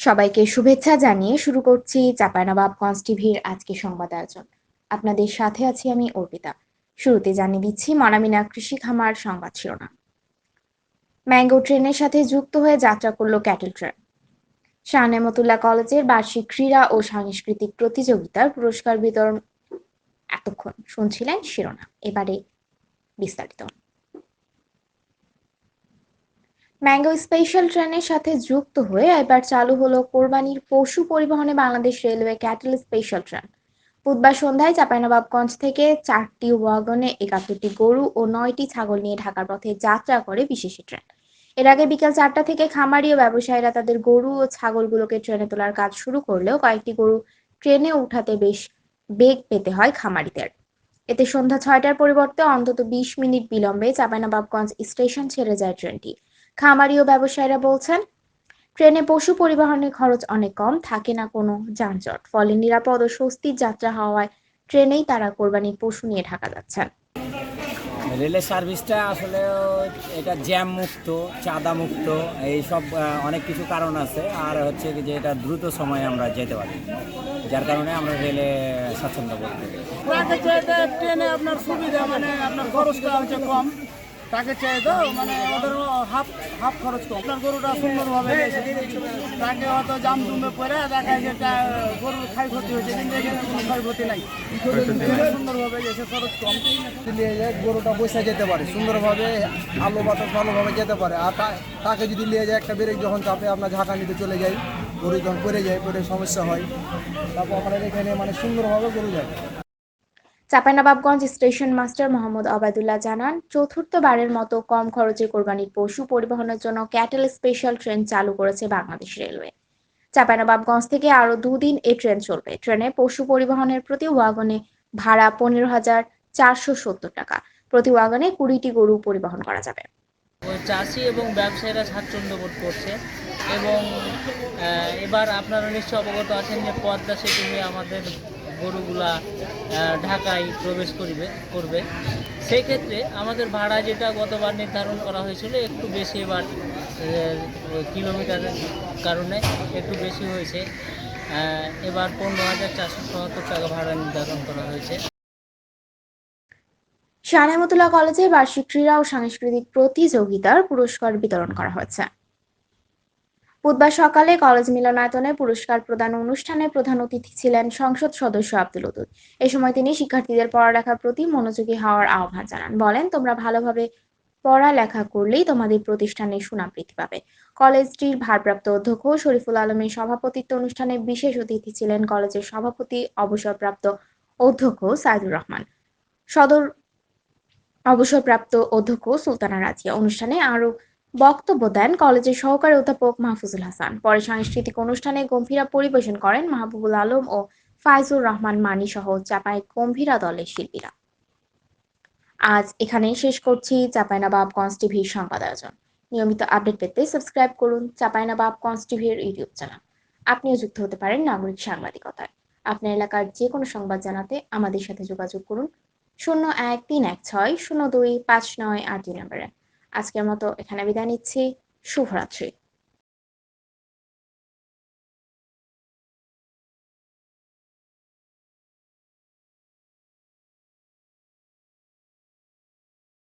সবাইকে শুভেচ্ছা জানিয়ে শুরু করছি চাঁপাইনবাবগঞ্জ টিভির আজকে সংবাদ আয়োজন। আপনাদের সাথে আছি আমি অর্পিতা। শুরুতে জানিয়ে দিচ্ছি, মনামিনা কৃষি খামার সংবাদ শিরোনাম। ম্যাঙ্গো ট্রেনের সাথে যুক্ত হয়ে যাত্রা করল ক্যাটেল ট্রেন। শাহ নেমতুল্লাহ কলেজের বার্ষিক ক্রীড়া ও সাংস্কৃতিক প্রতিযোগিতার পুরস্কার বিতরণ এতক্ষণ শুনছিলেন শিরোনাম। এবারে বিস্তারিত। ম্যাঙ্গো স্পেশাল ট্রেনের সাথে যুক্ত হয়ে এবার চালু হলো কোরবানির পশু পরিবহনে Bangladesh railway cattle special train. বুধবার সন্ধ্যায় চাঁপাইনবাবগঞ্জ থেকে চারটি ওয়াগনে একাত্তরটি গরু ও নয়টি ছাগল নিয়ে ঢাকার পথে যাত্রা করে বিশেষ ট্রেন। এর আগে বিকেল চারটা থেকে খামারি ও ব্যবসায়ীরা তাদের গরু ও ছাগলগুলোকে ট্রেনে তোলার কাজ শুরু করলেও কয়েকটি গরু ট্রেনে উঠাতে বেশ বেগ পেতে হয় খামারিদের। এতে সন্ধ্যা ছয়টার পরিবর্তে অন্তত বিশ মিনিট বিলম্বে চাঁপাইনবাবগঞ্জ স্টেশন ছেড়ে যায় ট্রেনটি। খামারি ও ব্যবসায়ীরা বলছেন ট্রেনে পশু পরিবহনের খরচ অনেক কম থাকে না কোনো যানজট। ফলে নিরাপদ ও স্বস্তির যাত্রা হওয়ায় ট্রেনেই তারা কোরবানির পশু নিয়ে ঢাকা যাচ্ছেন। রেলের সার্ভিসটা আসলে এটা জ্যাম মুক্ত চাঁদা মুক্ত এইসব অনেক কিছু কারণ আছে। আর হচ্ছে যে এটা দ্রুত সময়ে আমরা যেতে পারি যার কারণে আমরা রেলে স্বাচ্ছন্দ্য বোধ করি। ট্রেনে আপনার সুবিধা মানে আপনার খরচটা হচ্ছে কম। ট্রাকের চাইতে মানে ওদের হাফ হাফ খরচ কম। আপনার গরুটা সুন্দরভাবে গেছে। ট্রাকে হয়তো জাম জুমে পরে দেখা যায় যে গরুর ক্ষয় ক্ষতি হয়েছে কিন্তু এখানে কোনো ক্ষয়ক্ষতি নাই। সুন্দরভাবে গেছে খরচ কম। নিয়ে যায় গরুটা বসে যেতে পারে সুন্দরভাবে আলো বাতাস ভালোভাবে যেতে পারে। আর তাকে যদি নিয়ে যায় একটা ব্রেক যখন চাপে আপনার ঝাঁকা নিতে চলে যায় গরু যখন পড়ে যায় পরে সমস্যা হয় তারপর আপনার এখানে মানে সুন্দরভাবে গরু যায়। চাঁপাইনবাবগঞ্জ স্টেশন মাস্টার মোহাম্মদ অবায়দুল্লাহ জানান, চতুর্থবারের মতো কম খরচে কোরবানির পশু পরিবহনের জন্য ক্যাটেল স্পেশাল ট্রেন চালু করেছে বাংলাদেশ রেলওয়ে। চাঁপাইনবাবগঞ্জ থেকে আরও দুদিন এই ট্রেন চলবে। ট্রেনে পশু পরিবহনের প্রতি ওয়াগনে ভাড়া পনেরো হাজার চারশো সত্তর টাকা। প্রতি ওয়াগনে কুড়িটি গরু পরিবহন করা যাবে। চাষি এবং ব্যবসায়ীরা স্বাচ্ছন্দ্য বোধ করছে এবং এবার আপনারা নিশ্চয় অবগত আছেন যে পদ্মা সেতু আমাদের গরুগুলা ঢাকায় প্রবেশ করিবে, করবে। সেই ক্ষেত্রে আমাদের ভাড়া যেটা গতবার নির্ধারণ করা হয়েছিল, একটু বেশি এবার কিলোমিটারের কারণে একটু বেশি হয়েছে। এবার পনেরো হাজার চারশো সত্তর টাকা ভাড়া নির্ধারণ করা হয়েছে। শাহ কলেজে বার্ষিক ক্রীড়া ও সাংস্কৃতিক প্রতিযোগিতার পুরস্কার বিতরণ করা হয়েছে। বুধবার সকালে কলেজ মিলনায়তনে পুরস্কার প্রদান অনুষ্ঠানে প্রধান অতিথি ছিলেন সংসদ সদস্য আব্দুল উদুদ এ সময় তিনি শিক্ষার্থীদের পড়ালেখার প্রতি মনোযোগী হওয়ার আহ্বান জানান। বলেন, তোমরা ভালোভাবে পড়ালেখা করলেই তোমাদের প্রতিষ্ঠানের সুনাম বৃদ্ধি পাবে। কলেজটির ভারপ্রাপ্ত অধ্যক্ষ শরীফুল আলমের সভাপতিত্ব অনুষ্ঠানে বিশেষ অতিথি ছিলেন কলেজের সভাপতি, অবসরপ্রাপ্ত অধ্যক্ষ সাইদুর রহমান। সদর অবসরপ্রাপ্ত অধ্যক্ষ সুলতানা রাজিয়া। অনুষ্ঠানে আরও বক্তব্য দেন কলেজের সহকারী অধ্যাপক মাহফুজুল হাসান। পরে সাংস্কৃতিক অনুষ্ঠানে গম্ভীরা পরিবেশন করেন মাহবুবুল আলম ও ফাইজুর রহমান মানি সহ চাপাই গম্ভীরা দলের শিল্পীরা। আজ এখানেই শেষ করছি চাপাইনবাবগঞ্জ টিভির সংবাদ আয়োজন। নিয়মিত আপডেট পেতে সাবস্ক্রাইব করুন চাপাইনবাবগঞ্জ টিভির ইউটিউব চ্যানেল। আপনিও যুক্ত হতে পারেন নাগরিক সাংবাদিকতায়। আপনার এলাকার যে কোনো সংবাদ জানাতে আমাদের সাথে যোগাযোগ করুন। শূন্য এক তিন এক ছয় শূন্য দুই পাঁচ নয় আট দুই নম্বরে। আজকের মতো এখানে বিদায় নিচ্ছি। শুভরাত্রি।